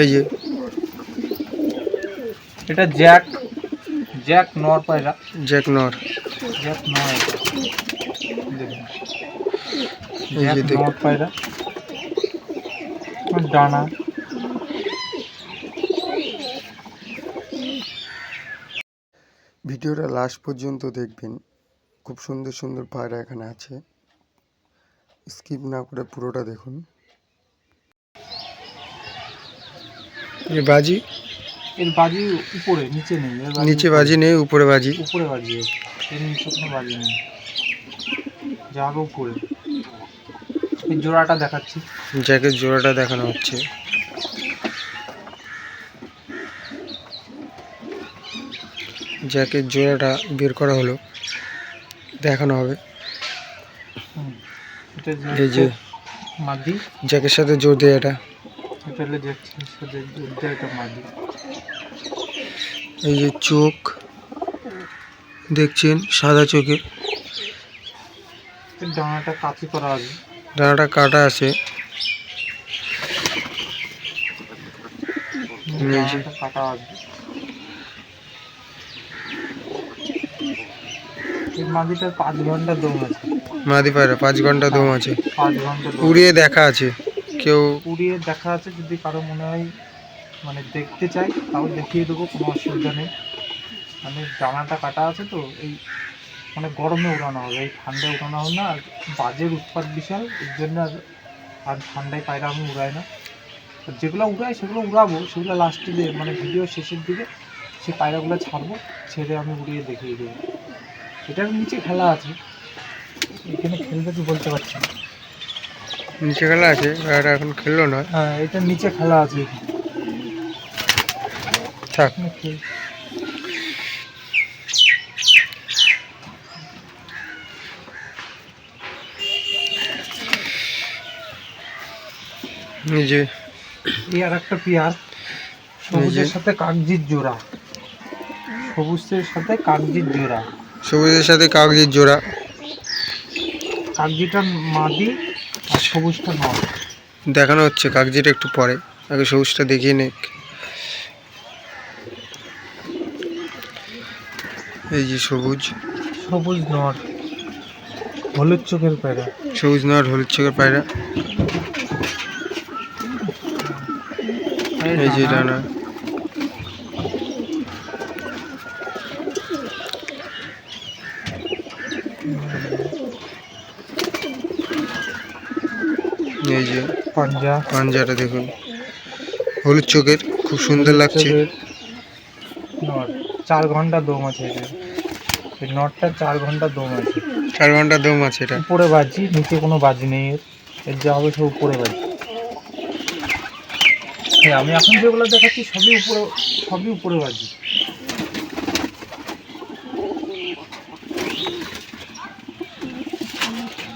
এই যে। এটা জ্যাক জ্যাক নর পায়রা। জ্যাক নর। জ্যাক নর এই যে দেখুন। পায়রা। ডানা। ভিডিওটা লাস্ট পর্যন্ত দেখবেন। খুব সুন্দর সুন্দর পায়রা এখানে আছে। স্কিপ না করে পুরোটা দেখুন। এই বাজি? এর বাজি উপরে নিচে নেই নিচে বাজি নেই উপরে বাজি। উপরে বাজি এর। নিচে কোনো বাজি নেই। যাবে উপরে। এই জোড়াটা দেখাচ্ছি। জ্যাকের জোড়াটা দেখানো হচ্ছে। জ্যাকের জোড়াটা বের করা হলো দেখানো হবে। এই যে জ্যাকের সাথে জোর দেয় এটা। সাথে দুধটা মাদি এই যে চোখ দেখছেন সাদা চোখে। ডানাটা কাচি করা আছে। ডানাটা কাটা আছে। কাটা আছে। এই মাদিটার পাঁচ ঘণ্টা দম আছে। মাদি পায়রা পাঁচ ঘণ্টা দম আছে। পাঁচ ঘণ্টা উড়িয়ে দেখা আছে। কেউ উড়িয়ে দেখা আছে, যদি কারও মনে হয় মানে দেখতে চাই তাও দেখিয়ে দেবো, কোনো অসুবিধা নেই। মানে ডানাটা কাটা আছে তো, এই মানে গরমে উড়ানো হবে, এই ঠান্ডায় উড়ানো হবে না, আর বাজের উৎপাদ বিশাল, এর জন্য আর আর ঠান্ডায় পায়রা আমি উড়াই না। যেগুলো উড়াই, সেগুলো উড়াবো, সেগুলো লাস্টে দিয়ে মানে ভিডিও শেষের দিকে, সে পায়রাগুলো ছাড়বো, ছেড়ে আমি উড়িয়ে দেখিয়ে দেবো। এটার নিচে খেলা আছে, এখানে খেলবে কি বলতে পারছি না। নিচে খেলা আছে পায়রাটা এখন খেললো না। হ্যাঁ এটার নিচে খেলা আছে। থাক। এই আর একটা পেয়ার সবুজের সাথে কাগজির জোড়া। সবুজের সাথে কাগজির জোড়া। সবুজের সাথে কাগজির জোড়া। কাগজিটা মাদি সবুজটা নয় দেখানো হচ্ছে কাগজিটা একটু পরে। আগে সবুজটা দেখিয়ে নে এই যে সবুজ। সবুজ নর হলুদ চোখের পায়রা। সবুজ নর হলুদ চোখের পায়রা। এই যে ডানা। এই যে পাঞ্জা। পাঞ্জাটা দেখুন। হলুদ চোখের খুব সুন্দর লাগছে। চার ঘণ্টা দম আছে এই নটটা চার ঘণ্টা দম আছে। চার ঘণ্টা দম আছে এটা। উপরে বাজি নিচে কোনো বাজি নেই এর। যা হবে সব উপরে বাজি। হ্যাঁ আমি এখন যেগুলো দেখাচ্ছি সবই উপরে সবই উপরে বাজি।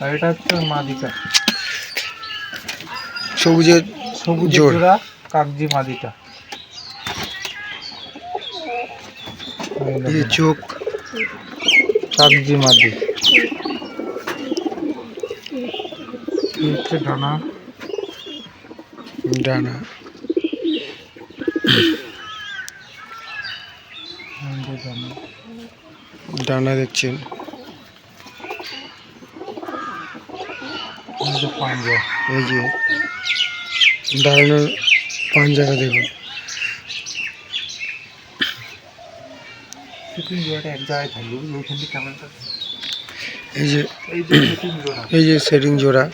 আর এটা হচ্ছে মাদিটা। সবুজের সবুজ জোড়। জোড়া কাগজি মাদিটা। এই এই যে দেখুন, চোখ। কাগজি মাদি। এই হচ্ছে ডানা। ডানা। এই যে ডানা। ডানা দেখছেন। এই যে পাঞ্জা। এই যে দাঁড়ানোর পাঞ্জাটা দেখুন। এই যে এই যে সেটিং জোড়া।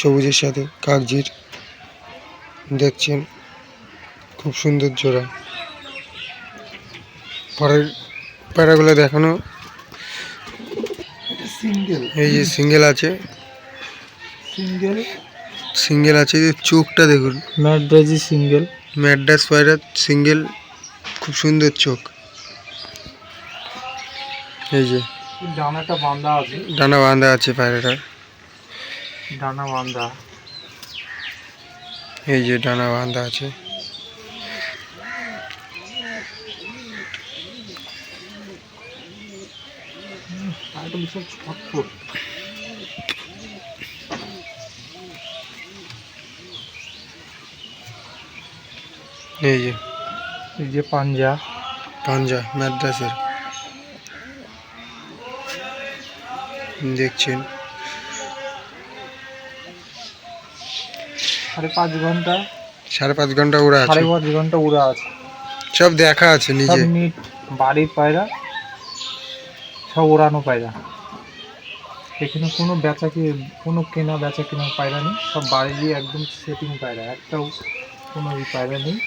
সবুজের সাথে কাগজির দেখছেন খুব সুন্দর জোড়া। পরের প্যারাগুলো দেখানো। এই যে সিঙ্গেল আছে। সিঙ্গেল? সিঙ্গেল আছে যে চোখটা দেখুন। ম্যাড্রাজি সিঙ্গেল। ম্যাডাস পায়রা সিঙ্গেল খুব সুন্দর চোখ। এই যে। ডানাটা বাঁধা আছে। ডানা বাঁধা আছে পায়রাটার। ডানা বাঁধা। এই যে ডানা বাঁধা আছে। ছটফট। এই যে। এই যে পাঞ্জা। পাঞ্জা ম্যাদ্রাসের দেখছেন। সাড়ে পাঁচ ঘণ্টা। সাড়ে পাঁচ ঘণ্টা আছে। সাড়ে পাঁচ ঘণ্টা উড়া আছে। সব দেখা আছে নিজে। বাড়ির পায়রা সব ওড়ানো পায়রা। এখানে কোনো বেচা কি কোনো কেনা বেচা কেনা পায়রা নেই। সব বাড়িরই একদম সেটিং পায়রা। একটাও কোনো পায়রা নেই।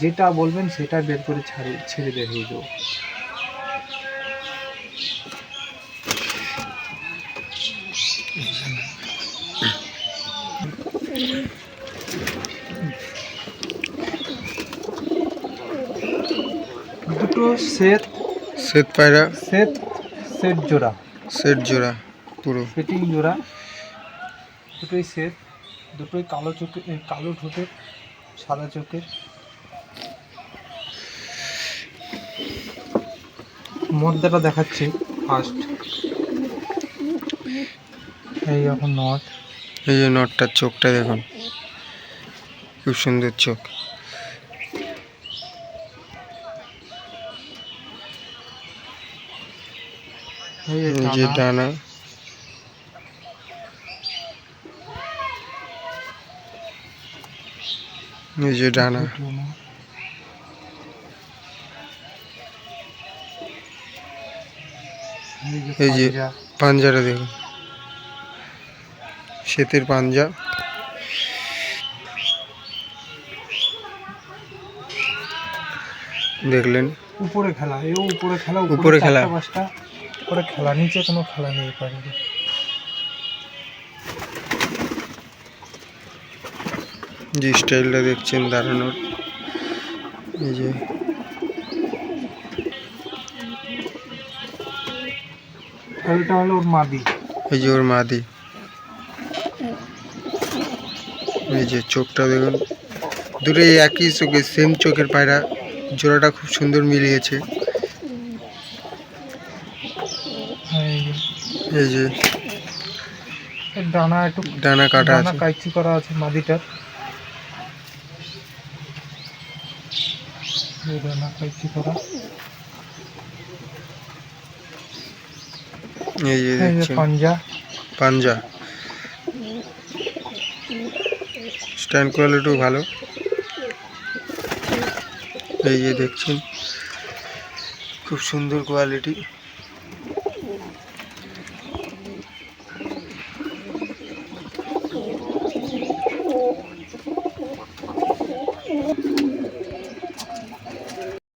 যেটা বলবেন সেটা বের করে ছাড়ি ছেড়ে দেখিয়ে দেবো দুটো সেট শ্বেত পায়রা। সেট সেট জোড়া। সেট জোড়া পুরো। সেটিং জোড়া। দুটোই সেট দুটোই কালো চোখে কালো ঠোঁটের সাদা চোখের। মদ্দাটা দেখাচ্ছি ফার্স্ট এই এখন নট এই যে নটটার চোখটা দেখুন। খুব সুন্দর চোখ। যে এই যে ডানা। এই যে পাঞ্জা। পাঞ্জাটা দেখুন। শ্বেতের পাঞ্জা। দেখলেন? উপরে খেলা এও উপরে খেলা উপরে খেলা। উপরে খেলা নিচে কোনো খেলা নেই পারে যে স্টাইলটা দেখছেন দাঁড়ানোর এই যে হলো ওর মাদি। এই যে ওর মাদি। এই যে চোখটা দেখুন। একই চোখে সেম চোখের পায়রা। জোড়াটা খুব সুন্দর মিলিয়েছে। এই যে। ডানা একটু ডানা কাটা আছে। কাইচি করা আছে মাদিটার। ডানা কাইচি করা এই যে এই যে দেখছেন। পাঞ্জা। পাঞ্জা। স্ট্যান্ড কোয়ালিটিও ভালো। এই যে দেখছেন খুব সুন্দর কোয়ালিটি।